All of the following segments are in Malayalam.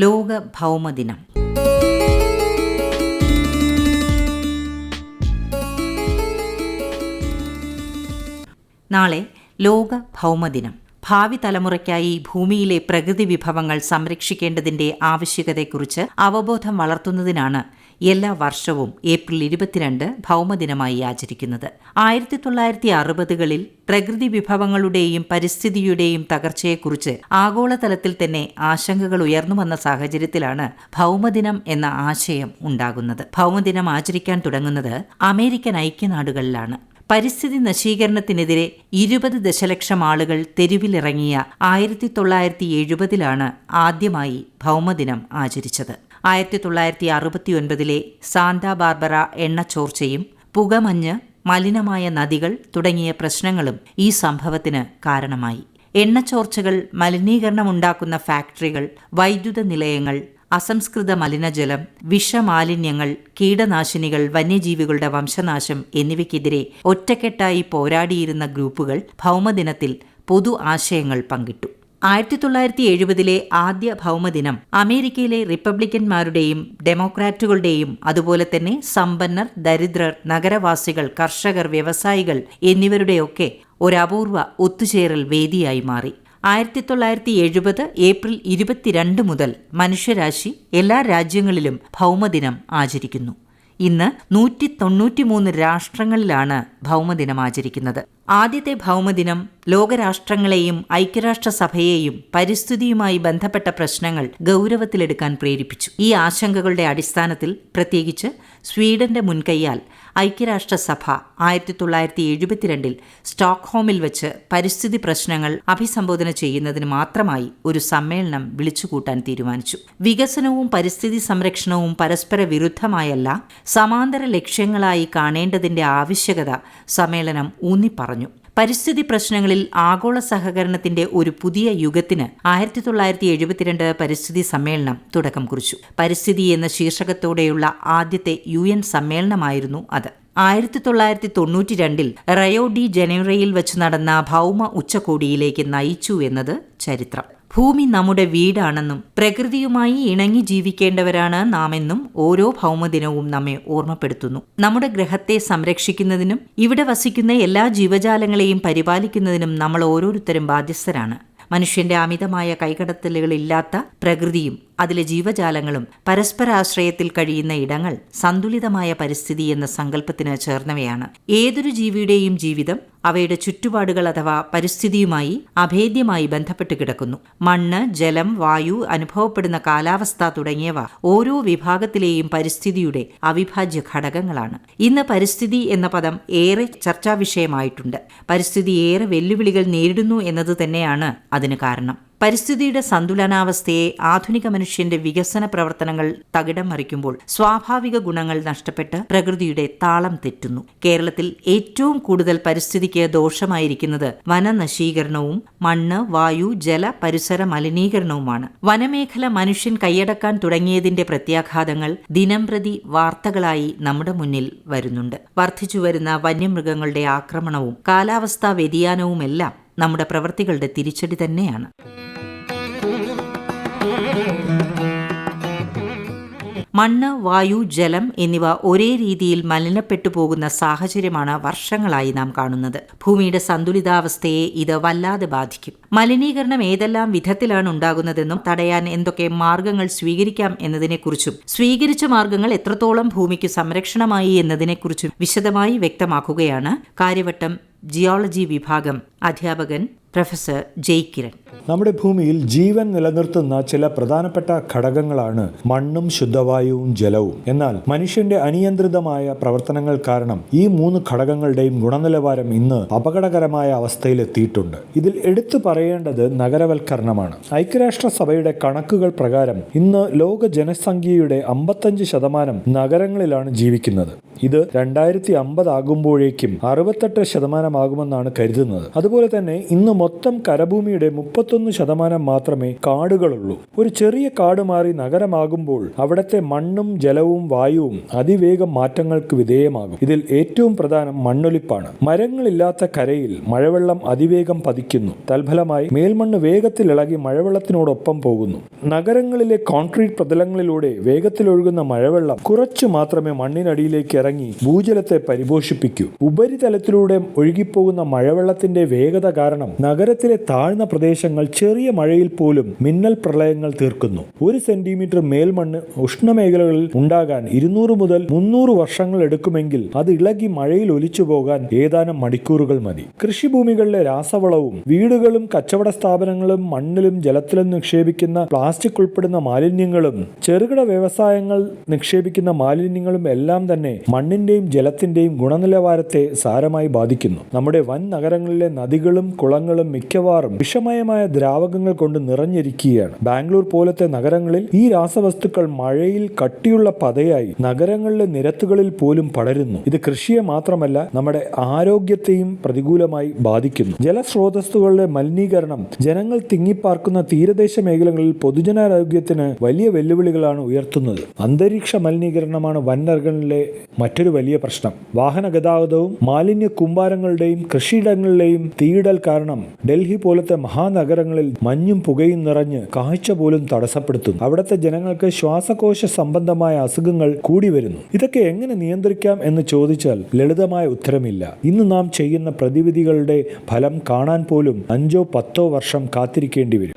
ലോക ഭൗമദിനം നാളെ ലോക ഭൗമദിനം ഭാവി തലമുറയ്ക്കായി ഭൂമിയിലെ പ്രകൃതി വിഭവങ്ങൾ സംരക്ഷിക്കേണ്ടതിന്റെ ആവശ്യകതയെക്കുറിച്ച് അവബോധം വളർത്തുന്നതിനാണ് എല്ലാ വർഷവും ഏപ്രിൽ ഇരുപത്തിരണ്ട് ഭൗമദിനമായി ആചരിക്കുന്നത്. ആയിരത്തി തൊള്ളായിരത്തി അറുപതുകളിൽ പ്രകൃതി വിഭവങ്ങളുടെയും പരിസ്ഥിതിയുടെയും തകർച്ചയെക്കുറിച്ച് ആഗോളതലത്തിൽ തന്നെ ആശങ്കകൾ ഉയർന്നു വന്ന സാഹചര്യത്തിലാണ് ഭൗമദിനം എന്ന ആശയം ഉണ്ടാകുന്നത്. ഭൗമദിനം ആചരിക്കാൻ തുടങ്ങുന്നത് അമേരിക്കൻ ഐക്യനാടുകളിലാണ്. പരിസ്ഥിതി നശീകരണത്തിനെതിരെ ഇരുപത് ദശലക്ഷം ആളുകൾ തെരുവിലിറങ്ങിയ ആയിരത്തി തൊള്ളായിരത്തി എഴുപതിലാണ് ആദ്യമായി ഭൗമദിനം ആചരിച്ചത്. ആയിരത്തി തൊള്ളായിരത്തി അറുപത്തിയൊൻപതിലെ സാന്താ ബാർബറ എണ്ണച്ചോർച്ചയും പുകമഞ്ഞ് മലിനമായ നദികൾ തുടങ്ങിയ പ്രശ്നങ്ങളും ഈ സംഭവത്തിന് കാരണമായി. എണ്ണച്ചോർച്ചകൾ മലിനീകരണമുണ്ടാക്കുന്ന ഫാക്ടറികൾ വൈദ്യുത നിലയങ്ങൾ അസംസ്കൃത മലിനജലം വിഷമാലിന്യങ്ങൾ കീടനാശിനികൾ വന്യജീവികളുടെ വംശനാശം എന്നിവയ്ക്കെതിരെ ഒറ്റക്കെട്ടായി പോരാടിയിരുന്ന ഗ്രൂപ്പുകൾ ഭൗമദിനത്തിൽ പൊതു ആശയങ്ങൾ പങ്കിട്ടു. ആയിരത്തി തൊള്ളായിരത്തി എഴുപതിലെ ആദ്യ ഭൗമദിനം അമേരിക്കയിലെ റിപ്പബ്ലിക്കന്മാരുടെയും ഡെമോക്രാറ്റുകളുടെയും അതുപോലെ തന്നെ സമ്പന്നർ ദരിദ്രർ നഗരവാസികൾ കർഷകർ വ്യവസായികൾ എന്നിവരുടെയൊക്കെ ഒരപൂർവ ഒത്തുചേരൽ വേദിയായി മാറി. ആയിരത്തി തൊള്ളായിരത്തി എഴുപത് ഏപ്രിൽ ഇരുപത്തിരണ്ട് മുതൽ മനുഷ്യരാശി എല്ലാ രാജ്യങ്ങളിലും ഭൗമദിനം ആചരിക്കുന്നു. ഇന്ന് നൂറ്റി തൊണ്ണൂറ്റിമൂന്ന് രാഷ്ട്രങ്ങളിലാണ് ഭൗമദിനം ആചരിക്കുന്നത്. ആദ്യത്തെ ഭൗമദിനം ലോകരാഷ്ട്രങ്ങളെയും ഐക്യരാഷ്ട്രസഭയെയും പരിസ്ഥിതിയുമായി ബന്ധപ്പെട്ട പ്രശ്നങ്ങൾ ഗൗരവത്തിലെടുക്കാൻ പ്രേരിപ്പിച്ചു. ഈ ആശങ്കകളുടെ അടിസ്ഥാനത്തിൽ പ്രത്യേകിച്ച് സ്വീഡന്റെ മുൻകൈയാൽ ഐക്യരാഷ്ട്രസഭ ആയിരത്തി തൊള്ളായിരത്തി എഴുപത്തിരണ്ടിൽ സ്റ്റോക്ക്ഹോമിൽ വെച്ച് പരിസ്ഥിതി പ്രശ്നങ്ങൾ അഭിസംബോധന ചെയ്യുന്നതിന് മാത്രമായി ഒരു സമ്മേളനം വിളിച്ചുകൂട്ടാൻ തീരുമാനിച്ചു. വികസനവും പരിസ്ഥിതി സംരക്ഷണവും പരസ്പര വിരുദ്ധമായല്ല സമാന്തര ലക്ഷ്യങ്ങളായി കാണേണ്ടതിന്റെ ആവശ്യകത സമ്മേളനം ഊന്നിപ്പറഞ്ഞു. പരിസ്ഥിതി പ്രശ്നങ്ങളിൽ ആഗോള സഹകരണത്തിന്റെ ഒരു പുതിയ യുഗത്തിന് ആയിരത്തി തൊള്ളായിരത്തി എഴുപത്തിരണ്ട് പരിസ്ഥിതി സമ്മേളനം തുടക്കം കുറിച്ചു. പരിസ്ഥിതി എന്ന ശീർഷകത്തോടെയുള്ള ആദ്യത്തെ യു എൻ സമ്മേളനമായിരുന്നു അത്. ആയിരത്തി തൊള്ളായിരത്തി തൊണ്ണൂറ്റി രണ്ടിൽ റയോ ഡി ജനീറയിൽ വെച്ച് നടന്ന ഭൗമ ഉച്ചകോടിയിലേക്ക് നയിച്ചു എന്നത് ചരിത്രം. ഭൂമി നമ്മുടെ വീടാണെന്നും പ്രകൃതിയുമായി ഇണങ്ങി ജീവിക്കേണ്ടവരാണ് നാമെന്നും ഓരോ ഭൗമദിനവും നമ്മെ ഓർമ്മപ്പെടുത്തുന്നു. നമ്മുടെ ഗ്രഹത്തെ സംരക്ഷിക്കുന്നതിനും ഇവിടെ വസിക്കുന്ന എല്ലാ ജീവജാലങ്ങളെയും പരിപാലിക്കുന്നതിനും നമ്മൾ ഓരോരുത്തരും ബാധ്യസ്ഥരാണ്. മനുഷ്യന്റെ അമിതമായ കൈകടത്തലുകളില്ലാത്ത പ്രകൃതിയും അതിലെ ജീവജാലങ്ങളും പരസ്പരാശ്രയത്തിൽ കഴിയുന്ന ഇടങ്ങൾ സന്തുലിതമായ പരിസ്ഥിതി എന്ന സങ്കല്പത്തിന് ചേർന്നവയാണ്. ഏതൊരു ജീവിയുടെയും ജീവിതം അവയുടെ ചുറ്റുപാടുകൾ അഥവാ പരിസ്ഥിതിയുമായി അഭേദ്യമായി ബന്ധപ്പെട്ട് കിടക്കുന്നു. മണ്ണ് ജലം വായു അനുഭവപ്പെടുന്ന കാലാവസ്ഥ തുടങ്ങിയവ ഓരോ വിഭാഗത്തിലെയും പരിസ്ഥിതിയുടെ അവിഭാജ്യ ഘടകങ്ങളാണ്. ഇന്ന് പരിസ്ഥിതി എന്ന പദം ഏറെ ചർച്ചാ വിഷയമായിട്ടുണ്ട് പരിസ്ഥിതി ഏറെ വെല്ലുവിളികൾ നേരിടുന്നു എന്നത് തന്നെയാണ് അതിന് കാരണം. പരിസ്ഥിതിയുടെ സന്തുലനാവസ്ഥയെ ആധുനിക മനുഷ്യന്റെ വികസന പ്രവർത്തനങ്ങൾ തകിടം മറിക്കുമ്പോൾ സ്വാഭാവിക ഗുണങ്ങൾ നഷ്ടപ്പെട്ട് പ്രകൃതിയുടെ താളം തെറ്റുന്നു. കേരളത്തിൽ ഏറ്റവും കൂടുതൽ പരിസ്ഥിതിക്ക് ദോഷമായിരിക്കുന്നത് വനനശീകരണവും മണ്ണ് വായു ജല പരിസര മലിനീകരണവുമാണ്. വനമേഖല മനുഷ്യൻ കൈയടക്കാൻ തുടങ്ങിയതിന്റെ പ്രത്യാഘാതങ്ങൾ ദിനംപ്രതി വാർത്തകളായി നമ്മുടെ മുന്നിൽ വരുന്നുണ്ട്. വർദ്ധിച്ചുവരുന്ന വന്യമൃഗങ്ങളുടെ ആക്രമണവും കാലാവസ്ഥാ വ്യതിയാനവുമെല്ലാം നമ്മുടെ പ്രവൃത്തികളുടെ തിരിച്ചടി തന്നെയാണ്. മണ്ണ് വായു ജലം എന്നിവ ഒരേ രീതിയിൽ മലിനപ്പെട്ടു പോകുന്ന സാഹചര്യമാണ് വർഷങ്ങളായി നാം കാണുന്നത്. ഭൂമിയുടെ സന്തുലിതാവസ്ഥയെ ഇത് വല്ലാതെ ബാധിക്കും. മലിനീകരണം ഏതെല്ലാം വിധത്തിലാണ് ഉണ്ടാകുന്നതെന്നും തടയാൻ എന്തൊക്കെ മാർഗങ്ങൾ സ്വീകരിക്കാം എന്നതിനെക്കുറിച്ചും സ്വീകരിച്ച മാർഗങ്ങൾ എത്രത്തോളം ഭൂമിക്ക് സംരക്ഷണമായി എന്നതിനെക്കുറിച്ചും വിശദമായി വ്യക്തമാക്കുകയാണ് കാര്യവട്ടം ജിയോളജി വിഭാഗം അധ്യാപകൻ പ്രൊഫസർ ജയ് കിരൺ. നമ്മുടെ ഭൂമിയിൽ ജീവൻ നിലനിർത്തുന്ന ചില പ്രധാനപ്പെട്ട ഘടകങ്ങളാണ് മണ്ണും ശുദ്ധവായുവും ജലവും. എന്നാൽ മനുഷ്യന്റെ അനിയന്ത്രിതമായ പ്രവർത്തനങ്ങൾ കാരണം ഈ മൂന്ന് ഘടകങ്ങളുടെയും ഗുണനിലവാരം ഇന്ന് അപകടകരമായ അവസ്ഥയിലെത്തിയിട്ടുണ്ട്. ഇതിൽ എടുത്തു പറയേണ്ടത് നഗരവൽക്കരണമാണ്. ഐക്യരാഷ്ട്രസഭയുടെ കണക്കുകൾ പ്രകാരം ഇന്ന് ലോക ജനസംഖ്യയുടെ അമ്പത്തഞ്ച് ശതമാനം നഗരങ്ങളിലാണ് ജീവിക്കുന്നത്. ഇത് രണ്ടായിരത്തി അമ്പത് ആകുമ്പോഴേക്കും അറുപത്തെട്ട് ശതമാനമാകുമെന്നാണ് കരുതുന്നത്. അതുപോലെ തന്നെ ഇന്ന് മൊത്തം കരഭൂമിയുടെ മുപ്പത്തൊന്ന് ശതമാനം മാത്രമേ കാടുകളുള്ളൂ. ഒരു ചെറിയ കാട് മാറി നഗരമാകുമ്പോൾ അവിടത്തെ മണ്ണും ജലവും വായുവും അതിവേഗം മാറ്റങ്ങൾക്ക് വിധേയമാകും. ഇതിൽ ഏറ്റവും പ്രധാനം മണ്ണൊലിപ്പാണ്. മരങ്ങളില്ലാത്ത കരയിൽ മഴവെള്ളം അതിവേഗം പതിക്കുന്നു. തൽഫലമായി മേൽമണ്ണ് വേഗത്തിൽ ഇളകി മഴവെള്ളത്തിനോടൊപ്പം പോകുന്നു. നഗരങ്ങളിലെ കോൺക്രീറ്റ് പ്രതലങ്ങളിലൂടെ വേഗത്തിലൊഴുകുന്ന മഴവെള്ളം കുറച്ചു മാത്രമേ മണ്ണിനടിയിലേക്ക് ഇറങ്ങി ഭൂജലത്തെ പരിപോഷിപ്പിക്കൂ. ഉപരിതലത്തിലൂടെ ഒഴുകിപ്പോകുന്ന മഴവെള്ളത്തിന്റെ വേഗത കാരണം നഗരത്തിലെ താഴ്ന്ന പ്രദേശങ്ങൾ ചെറിയ മഴയിൽ പോലും മിന്നൽ പ്രളയങ്ങൾ തീർക്കുന്നു. ഒരു സെന്റിമീറ്റർ മേൽമണ്ണ് ഉഷ്ണമേഖലകളിൽ ഉണ്ടാകാൻ ഇരുന്നൂറ് മുതൽ മുന്നൂറ് വർഷങ്ങൾ എടുക്കുമെങ്കിൽ അത് ഇളകി മഴയിൽ ഒലിച്ചു പോകാൻ ഏതാനും മണിക്കൂറുകൾ മതി. കൃഷിഭൂമികളിലെ രാസവളവും വീടുകളും കച്ചവട സ്ഥാപനങ്ങളും മണ്ണിലും ജലത്തിലും നിക്ഷേപിക്കുന്ന പ്ലാസ്റ്റിക് ഉൾപ്പെടുന്ന മാലിന്യങ്ങളും ചെറുകിട വ്യവസായങ്ങൾ നിക്ഷേപിക്കുന്ന മാലിന്യങ്ങളും എല്ലാം തന്നെ മണ്ണിന്റെയും ജലത്തിന്റെയും ഗുണനിലവാരത്തെ സാരമായി ബാധിക്കുന്നു. നമ്മുടെ വൻ നഗരങ്ങളിലെ നദികളും കുളങ്ങളും മിക്കവാറും വിഷമയമായ ദ്രാവകങ്ങൾ കൊണ്ട് നിറഞ്ഞിരിക്കുകയാണ്. ബാംഗ്ലൂർ പോലത്തെ നഗരങ്ങളിൽ ഈ രാസവസ്തുക്കൾ മഴയിൽ കട്ടിയുള്ള പതയായി നഗരങ്ങളിലെ നിരത്തുകളിൽ പോലും പടരുന്നു. ഇത് കൃഷിയെ മാത്രമല്ല നമ്മുടെ ആരോഗ്യത്തെയും പ്രതികൂലമായി ബാധിക്കുന്നു. ജലസ്രോതസ്സുകളുടെ മലിനീകരണം ജനങ്ങൾ തിങ്ങിപ്പാർക്കുന്ന തീരദേശ മേഖലകളിൽ പൊതുജനാരോഗ്യത്തിന് വലിയ വെല്ലുവിളികളാണ് ഉയർത്തുന്നത്. അന്തരീക്ഷ മലിനീകരണമാണ് വൻ മറ്റൊരു വലിയ പ്രശ്നം. വാഹന ഗതാഗതവും മാലിന്യ കുമ്പാരങ്ങളുടെയും കൃഷിയിടങ്ങളിലെയും തീയിടൽ കാരണം ഡൽഹി പോലത്തെ മഹാനഗരങ്ങളിൽ മഞ്ഞും പുകയും നിറഞ്ഞ് കാഴ്ച പോലും തടസ്സപ്പെടുത്തുന്നു. അവിടുത്തെ ജനങ്ങൾക്ക് ശ്വാസകോശ സംബന്ധമായ അസുഖങ്ങൾ കൂടി വരുന്നു. ഇതൊക്കെ എങ്ങനെ നിയന്ത്രിക്കാം എന്ന് ചോദിച്ചാൽ ലളിതമായ ഉത്തരമില്ല. ഇന്ന് നാം ചെയ്യുന്ന പ്രതിവിധികളുടെ ഫലം കാണാൻ പോലും അഞ്ചോ പത്തോ വർഷം കാത്തിരിക്കേണ്ടി വരും.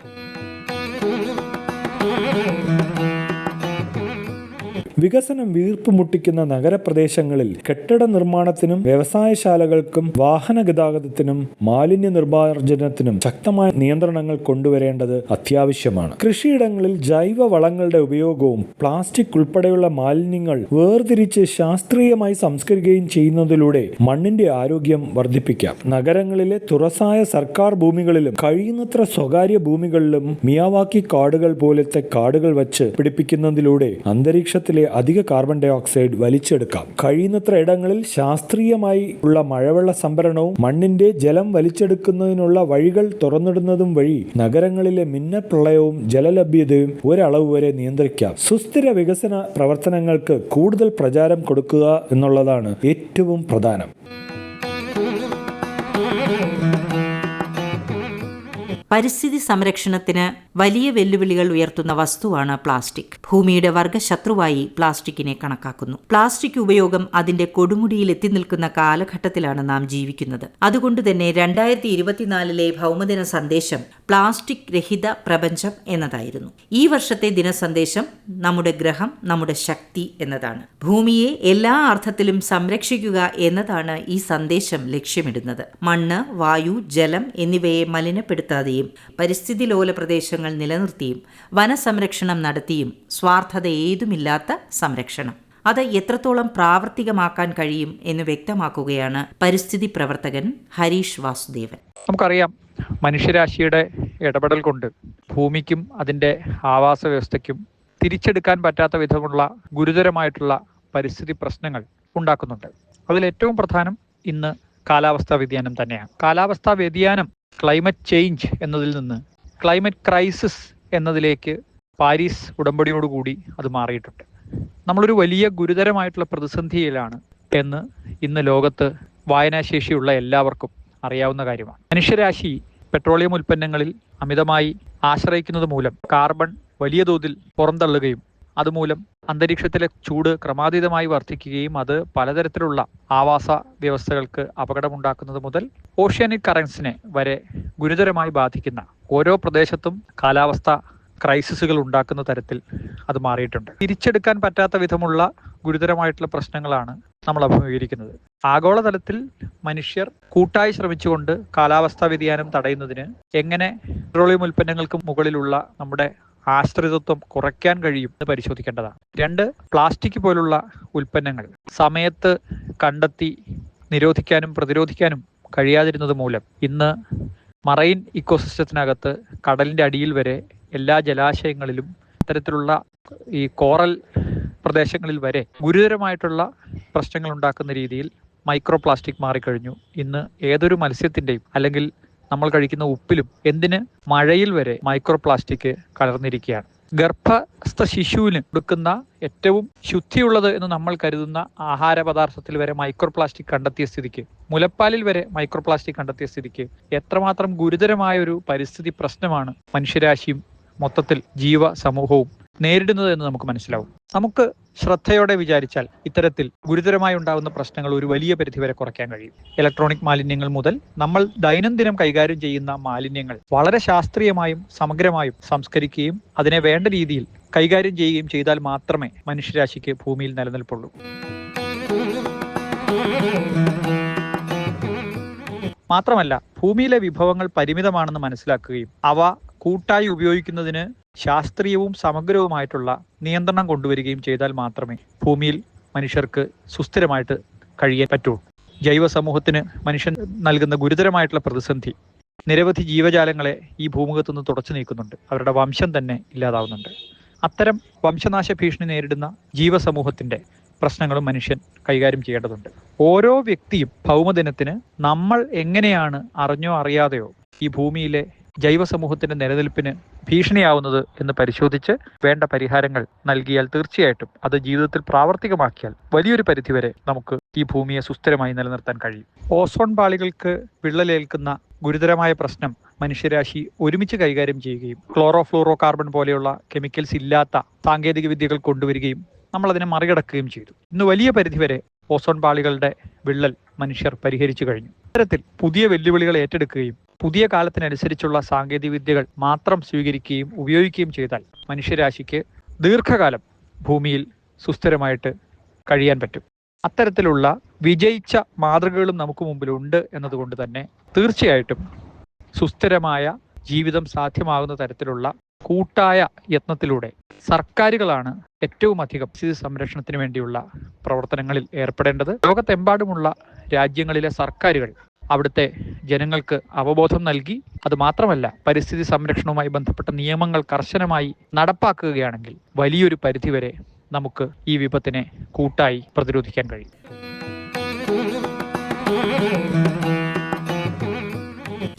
വികസനം വീർപ്പ് മുട്ടിക്കുന്ന നഗരപ്രദേശങ്ങളിൽ കെട്ടിട നിർമ്മാണത്തിനും വ്യവസായശാലകൾക്കും വാഹന ഗതാഗതത്തിനും മാലിന്യ നിർമ്മാർജനത്തിനും ശക്തമായ നിയന്ത്രണങ്ങൾ കൊണ്ടുവരേണ്ടത് അത്യാവശ്യമാണ്. കൃഷിയിടങ്ങളിൽ ജൈവ വളങ്ങളുടെ ഉപയോഗവും പ്ലാസ്റ്റിക് ഉൾപ്പെടെയുള്ള മാലിന്യങ്ങൾ വേർതിരിച്ച് ശാസ്ത്രീയമായി സംസ്കരിക്കുകയും ചെയ്യുന്നതിലൂടെ മണ്ണിന്റെ ആരോഗ്യം വർദ്ധിപ്പിക്കാം. നഗരങ്ങളിലെ തുറസായ സർക്കാർ ഭൂമികളിലും കഴിയുന്നത്ര സ്വകാര്യ ഭൂമികളിലും മിയാവാക്കി കാടുകൾ പോലത്തെ കാടുകൾ വച്ച് പിടിപ്പിക്കുന്നതിലൂടെ അന്തരീക്ഷത്തിലെ അധിക കാർബൺ ഡൈ ഓക്സൈഡ് വലിച്ചെടുക്കാം. കഴിയുന്നത്ര ഇടങ്ങളിൽ ശാസ്ത്രീയമായി ഉള്ള മഴവെള്ള സംഭരണവും മണ്ണിന്റെ ജലം വലിച്ചെടുക്കുന്നതിനുള്ള വഴികൾ തുറന്നിടുന്നതും വഴി നഗരങ്ങളിലെ മിന്നപ്രളയവും ജലലഭ്യതയും ഒരളവ് വരെ നിയന്ത്രിക്കാം. സുസ്ഥിര വികസന പ്രവർത്തനങ്ങൾക്ക് കൂടുതൽ പ്രചാരം കൊടുക്കുക എന്നുള്ളതാണ് ഏറ്റവും പ്രധാനം. പരിസ്ഥിതി സംരക്ഷണത്തിന് വലിയ വെല്ലുവിളികൾ ഉയർത്തുന്ന വസ്തുവാണ് പ്ലാസ്റ്റിക്. ഭൂമിയുടെ വർഗശത്രുവായി പ്ലാസ്റ്റിക്കിനെ കണക്കാക്കുന്നു. പ്ലാസ്റ്റിക് ഉപയോഗം അതിന്റെ കൊടുമുടിയിൽ എത്തി നിൽക്കുന്ന കാലഘട്ടത്തിലാണ് നാം ജീവിക്കുന്നത്. അതുകൊണ്ട് തന്നെ രണ്ടായിരത്തി ഇരുപത്തിനാലിലെ ഭൗമദിന സന്ദേശം പ്ലാസ്റ്റിക് രഹിത പ്രപഞ്ചം എന്നതായിരുന്നു. ഈ വർഷത്തെ ദിനസന്ദേശം നമ്മുടെ ഗ്രഹം നമ്മുടെ ശക്തി എന്നതാണ്. ഭൂമിയെ എല്ലാ അർത്ഥത്തിലും സംരക്ഷിക്കുക എന്നതാണ് ഈ സന്ദേശം ലക്ഷ്യമിടുന്നത്. മണ്ണ് വായു ജലം എന്നിവയെ മലിനപ്പെടുത്താതെയും പരിസ്ഥിതി ലോല പ്രദേശങ്ങൾ നിലനിർത്തിയും വനസംരക്ഷണം നടത്തിയും സ്വാർത്ഥത ഏതുമില്ലാത്ത സംരക്ഷണം. അത് എത്രത്തോളം പ്രാവർത്തികമാക്കാൻ കഴിയും എന്ന് വ്യക്തമാക്കുകയാണ് പരിസ്ഥിതി പ്രവർത്തകൻ ഹരീഷ് വാസുദേവൻ. നമുക്കറിയാം മനുഷ്യരാശിയുടെ ഇടപെടൽ കൊണ്ട് ഭൂമിക്കും അതിന്റെ ആവാസ വ്യവസ്ഥയ്ക്കും തിരിച്ചെടുക്കാൻ പറ്റാത്ത വിധമുള്ള ഗുരുതരമായിട്ടുള്ള പരിസ്ഥിതി പ്രശ്നങ്ങൾ ഉണ്ടാക്കുന്നുണ്ട്. അതിൽ ഏറ്റവും പ്രധാനം ഇന്ന് കാലാവസ്ഥാ വ്യതിയാനം തന്നെയാണ്. കാലാവസ്ഥാ വ്യതിയാനം ക്ലൈമറ്റ് ചേഞ്ച് എന്നതിൽ നിന്ന് ക്ലൈമറ്റ് ക്രൈസിസ് എന്നതിലേക്ക് പാരീസ് ഉടമ്പടിയോടുകൂടി അത് മാറിയിട്ടുണ്ട്. നമ്മളൊരു വലിയ ഗുരുതരമായിട്ടുള്ള പ്രതിസന്ധിയിലാണ് എന്ന് ഇന്ന് ലോകത്ത് വായനാശേഷിയുള്ള എല്ലാവർക്കും അറിയാവുന്ന കാര്യമാണ്. മനുഷ്യരാശി പെട്രോളിയം ഉൽപ്പന്നങ്ങളിൽ അമിതമായി ആശ്രയിക്കുന്നത് മൂലം കാർബൺ വലിയ തോതിൽ പുറന്തള്ളുകയും അതുമൂലം അന്തരീക്ഷത്തിലെ ചൂട് ക്രമാതീതമായി വർദ്ധിക്കുകയും അത് പലതരത്തിലുള്ള ആവാസ വ്യവസ്ഥകൾക്ക് അപകടമുണ്ടാക്കുന്നത് മുതൽ ഓഷ്യാനിക് കറൻസിനെ വരെ ഗുരുതരമായി ബാധിക്കുന്ന ഓരോ പ്രദേശത്തും കാലാവസ്ഥ ക്രൈസിസുകൾ ഉണ്ടാക്കുന്ന തരത്തിൽ അത് മാറിയിട്ടുണ്ട്. തിരിച്ചെടുക്കാൻ പറ്റാത്ത വിധമുള്ള ഗുരുതരമായിട്ടുള്ള പ്രശ്നങ്ങളാണ് നമ്മൾ അഭിമുഖീകരിക്കുന്നത്. ആഗോളതലത്തിൽ മനുഷ്യർ കൂട്ടായി ശ്രമിച്ചുകൊണ്ട് കാലാവസ്ഥാ വ്യതിയാനം തടയുന്നതിന് എങ്ങനെ പെട്രോളിയം ഉൽപ്പന്നങ്ങൾക്ക് മുകളിലുള്ള നമ്മുടെ ആശ്രിതത്വം കുറയ്ക്കാൻ കഴിയും എന്ന് പരിശോധിക്കേണ്ടതാണ്. രണ്ട് പ്ലാസ്റ്റിക് പോലുള്ള ഉൽപ്പന്നങ്ങൾ സമയത്ത് കണ്ടെത്തി നിരോധിക്കാനും പ്രതിരോധിക്കാനും കഴിയാതിരുന്നത് മൂലം ഇന്ന് മറൈൻ ഇക്കോസിസ്റ്റത്തിനകത്ത് കടലിന്റെ അടിയിൽ വരെ എല്ലാ ജലാശയങ്ങളിലും ഇത്തരത്തിലുള്ള ഈ കോറൽ പ്രദേശങ്ങളിൽ വരെ ഗുരുതരമായിട്ടുള്ള പ്രശ്നങ്ങൾ ഉണ്ടാക്കുന്ന രീതിയിൽ മൈക്രോ പ്ലാസ്റ്റിക് മാറിക്കഴിഞ്ഞു. ഇന്ന് ഏതൊരു മത്സ്യത്തിന്റെയും അല്ലെങ്കിൽ നമ്മൾ കഴിക്കുന്ന ഉപ്പിലും എന്തിന് മഴയിൽ വരെ മൈക്രോ പ്ലാസ്റ്റിക് കലർന്നിരിക്കുകയാണ്. ഗർഭസ്ഥ ശിശുവിന് കൊടുക്കുന്ന ഏറ്റവും ശുദ്ധിയുള്ളത് എന്ന് നമ്മൾ കരുതുന്ന ആഹാര പദാർത്ഥത്തിൽ വരെ മൈക്രോ പ്ലാസ്റ്റിക് കണ്ടെത്തിയ സ്ഥിതിക്ക് മുലപ്പാലിൽ വരെ മൈക്രോ പ്ലാസ്റ്റിക് കണ്ടെത്തിയ സ്ഥിതിക്ക് എത്രമാത്രം ഗുരുതരമായ ഒരു പരിസ്ഥിതി പ്രശ്നമാണ് മനുഷ്യരാശിയും മൊത്തത്തിൽ ജീവ സമൂഹവും നേരിടുന്നത് എന്ന് നമുക്ക് മനസ്സിലാവും. നമുക്ക് ശ്രദ്ധയോടെ വിചാരിച്ചാൽ ഇത്തരത്തിൽ ഗുരുതരമായി ഉണ്ടാകുന്ന പ്രശ്നങ്ങൾ ഒരു വലിയ പരിധി വരെ കുറയ്ക്കാൻ കഴിയും. ഇലക്ട്രോണിക് മാലിന്യങ്ങൾ മുതൽ നമ്മൾ ദൈനംദിനം കൈകാര്യം ചെയ്യുന്ന മാലിന്യങ്ങൾ വളരെ ശാസ്ത്രീയമായും സമഗ്രമായും സംസ്കരിക്കുകയും അതിനെ വേണ്ട രീതിയിൽ കൈകാര്യം ചെയ്യുകയും ചെയ്താൽ മാത്രമേ മനുഷ്യരാശിക്ക് ഭൂമിയിൽ നിലനിൽപ്പുള്ളൂ. മാത്രമല്ല ഭൂമിയിലെ വിഭവങ്ങൾ പരിമിതമാണെന്ന് മനസ്സിലാക്കുകയും അവ കൂട്ടായി ഉപയോഗിക്കുന്നതിന് ശാസ്ത്രീയവും സമഗ്രവുമായിട്ടുള്ള നിയന്ത്രണം കൊണ്ടുവരികയും ചെയ്താൽ മാത്രമേ ഭൂമിയിൽ മനുഷ്യർക്ക് സുസ്ഥിരമായിട്ട് കഴിയാൻ പറ്റുള്ളൂ ജൈവ സമൂഹത്തിന് മനുഷ്യൻ നൽകുന്ന ഗുരുതരമായിട്ടുള്ള പ്രതിസന്ധി നിരവധി ജീവജാലങ്ങളെ ഈ ഭൂമുഖത്തു നിന്ന് തുടച്ചു നീക്കുന്നുണ്ട്. അവരുടെ വംശം തന്നെ ഇല്ലാതാവുന്നുണ്ട്. അത്തരം വംശനാശ ഭീഷണി നേരിടുന്ന ജീവസമൂഹത്തിന്റെ പ്രശ്നങ്ങളും മനുഷ്യൻ കൈകാര്യം ചെയ്യേണ്ടതുണ്ട്. ഓരോ വ്യക്തിയും ഭൗമദിനത്തിന് നമ്മൾ എങ്ങനെയാണ് അറിഞ്ഞോ അറിയാതെയോ ഈ ഭൂമിയിലെ ജൈവ സമൂഹത്തിന്റെ നിലനിൽപ്പിന് ഭീഷണിയാവുന്നത് എന്ന് പരിശോധിച്ച് വേണ്ട പരിഹാരങ്ങൾ നൽകിയാൽ തീർച്ചയായിട്ടും അത് ജീവിതത്തിൽ പ്രാവർത്തികമാക്കിയാൽ വലിയൊരു പരിധിവരെ നമുക്ക് ഈ ഭൂമിയെ സുസ്ഥിരമായി നിലനിർത്താൻ കഴിയും. ഓസോൺ പാളികൾക്ക് വിള്ളലേൽക്കുന്ന ഗുരുതരമായ പ്രശ്നം മനുഷ്യരാശി ഒരുമിച്ച് കൈകാര്യം ചെയ്യുകയും ക്ലോറോ ഫ്ലൂറോ കാർബൺ പോലെയുള്ള കെമിക്കൽസ് ഇല്ലാത്ത സാങ്കേതിക വിദ്യകൾ കൊണ്ടുവരികയും നമ്മൾ അതിനെ മറികടക്കുകയും ചെയ്തു. ഇന്ന് വലിയ പരിധിവരെ ഓസോൺ പാളികളുടെ വിള്ളൽ മനുഷ്യർ പരിഹരിച്ചു കഴിഞ്ഞു. ഇത്തരത്തിൽ പുതിയ വെല്ലുവിളികൾ ഏറ്റെടുക്കുകയും പുതിയ കാലത്തിനനുസരിച്ചുള്ള സാങ്കേതിക വിദ്യകൾ മാത്രം സ്വീകരിക്കുകയും ഉപയോഗിക്കുകയും ചെയ്താൽ മനുഷ്യരാശിക്ക് ദീർഘകാലം ഭൂമിയിൽ സുസ്ഥിരമായിട്ട് കഴിയാൻ പറ്റും. അത്തരത്തിലുള്ള വിജയിച്ച മാതൃകകളും നമുക്ക് മുമ്പിലുണ്ട് എന്നതുകൊണ്ട് തന്നെ തീർച്ചയായിട്ടും സുസ്ഥിരമായ ജീവിതം സാധ്യമാകുന്ന തരത്തിലുള്ള കൂട്ടായ യത്നത്തിലൂടെ സർക്കാരുകളാണ് ഏറ്റവും അധികം പരിസ്ഥിതി സംരക്ഷണത്തിന് വേണ്ടിയുള്ള പ്രവർത്തനങ്ങളിൽ ഏർപ്പെടേണ്ടത്. ലോകത്തെമ്പാടുമുള്ള രാജ്യങ്ങളിലെ സർക്കാരുകൾ അവിടുത്തെ ജനങ്ങൾക്ക് അവബോധം നൽകി. അത് മാത്രമല്ല പരിസ്ഥിതി സംരക്ഷണവുമായി ബന്ധപ്പെട്ട നിയമങ്ങൾ കർശനമായി നടപ്പാക്കുകയാണെങ്കിൽ വലിയൊരു പരിധിവരെ നമുക്ക് ഈ വിപത്തിനെ കൂട്ടായി പ്രതിരോധിക്കാൻ കഴിയും.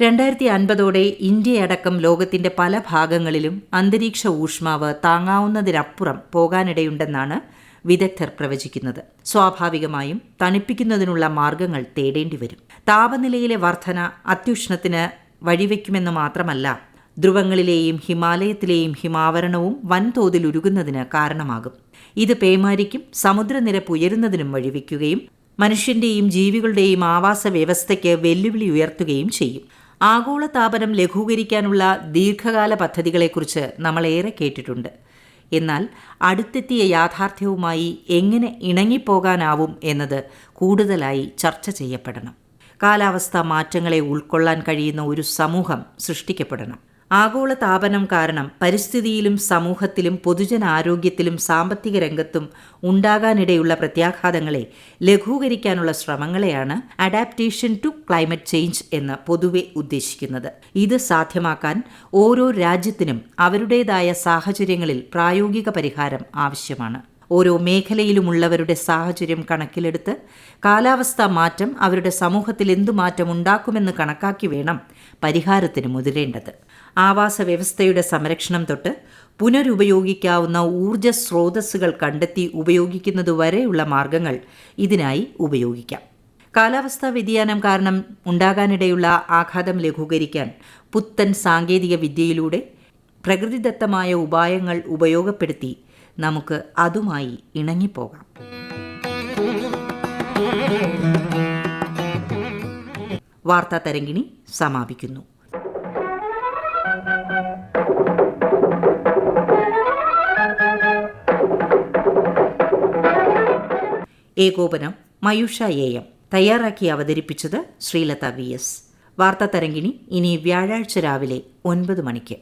രണ്ടായിരത്തി അൻപതോടെ ഇന്ത്യയടക്കം ലോകത്തിന്റെ പല ഭാഗങ്ങളിലും അന്തരീക്ഷ ഊഷ്മാവ് താങ്ങാവുന്നതിനപ്പുറം പോകാനിടയുണ്ടെന്നാണ് വിദഗ്ധർ പ്രവചിക്കുന്നത്. സ്വാഭാവികമായും തണുപ്പിക്കുന്നതിനുള്ള മാർഗങ്ങൾ തേടേണ്ടി വരും. താപനിലയിലെ വർധന അത്യുഷ്ണത്തിന് വഴിവെക്കുമെന്ന് മാത്രമല്ല ധ്രുവങ്ങളിലെയും ഹിമാലയത്തിലെയും ഹിമാവരണവും വൻതോതിൽ ഉരുകുന്നതിന് കാരണമാകും. ഇത് പേമാരിക്കും സമുദ്രനിരപ്പ് ഉയരുന്നതിനും വഴിവെക്കുകയും മനുഷ്യന്റെയും ജീവികളുടെയും ആവാസ വ്യവസ്ഥയ്ക്ക് വെല്ലുവിളി ഉയർത്തുകയും ചെയ്യും. ആഗോള താപനം ലഘൂകരിക്കാനുള്ള ദീർഘകാല പദ്ധതികളെക്കുറിച്ച് നമ്മൾ ഏറെ കേട്ടിട്ടുണ്ട്. എന്നാൽ അടുത്തെത്തിയ യാഥാർത്ഥ്യവുമായി എങ്ങനെ ഇണങ്ങിപ്പോകാനാവും എന്നത് കൂടുതലായി ചർച്ച ചെയ്യപ്പെടണം. കാലാവസ്ഥാ മാറ്റങ്ങളെ ഉൾക്കൊള്ളാൻ കഴിയുന്ന ഒരു സമൂഹം സൃഷ്ടിക്കപ്പെടണം. ആഗോള താപനം കാരണം പരിസ്ഥിതിയിലും സമൂഹത്തിലും പൊതുജനാരോഗ്യത്തിലും സാമ്പത്തിക രംഗത്തും ഉണ്ടാകാനിടയുള്ള പ്രത്യാഘാതങ്ങളെ ലഘൂകരിക്കാനുള്ള ശ്രമങ്ങളെയാണ് അഡാപ്റ്റേഷൻ ടു ക്ലൈമറ്റ് ചേഞ്ച് എന്ന് പൊതുവെ ഉദ്ദേശിക്കുന്നത്. ഇത് സാധ്യമാക്കാൻ ഓരോ രാജ്യത്തിനും അവരുടേതായ സാഹചര്യങ്ങളിൽ പ്രായോഗിക പരിഹാരം ആവശ്യമാണ്. ഓരോ മേഖലയിലുമുള്ളവരുടെ സാഹചര്യം കണക്കിലെടുത്ത് കാലാവസ്ഥാ മാറ്റം അവരുടെ സമൂഹത്തിൽ എന്തു മാറ്റം ഉണ്ടാക്കുമെന്ന് കണക്കാക്കി വേണം പരിഹാരത്തിന് മുതിരേണ്ടത്. ആവാസ വ്യവസ്ഥയുടെ സംരക്ഷണം തൊട്ട് പുനരുപയോഗിക്കാവുന്ന ഊർജ സ്രോതസ്സുകൾ കണ്ടെത്തി ഉപയോഗിക്കുന്നതുവരെയുള്ള മാർഗങ്ങൾ ഇതിനായി ഉപയോഗിക്കാം. കാലാവസ്ഥാ വ്യതിയാനം കാരണം ഉണ്ടാകാനിടയുള്ള ആഘാതം ലഘൂകരിക്കാൻ പുത്തൻ സാങ്കേതിക വിദ്യയിലൂടെ പ്രകൃതിദത്തമായ ഉപായങ്ങൾ ഉപയോഗപ്പെടുത്തി നമുക്ക് അതുമായി ഇണങ്ങിപ്പോകാം. വാർത്താ തരങ്കിണി സമാപിക്കുന്നു. ഏകോപനം മയൂഷ എ എം തയ്യാറാക്കി അവതരിപ്പിച്ചത് ശ്രീലത വി എസ്. വാർത്താ തരങ്കിണി ഇനി വ്യാഴാഴ്ച രാവിലെ ഒൻപത് മണിക്ക്.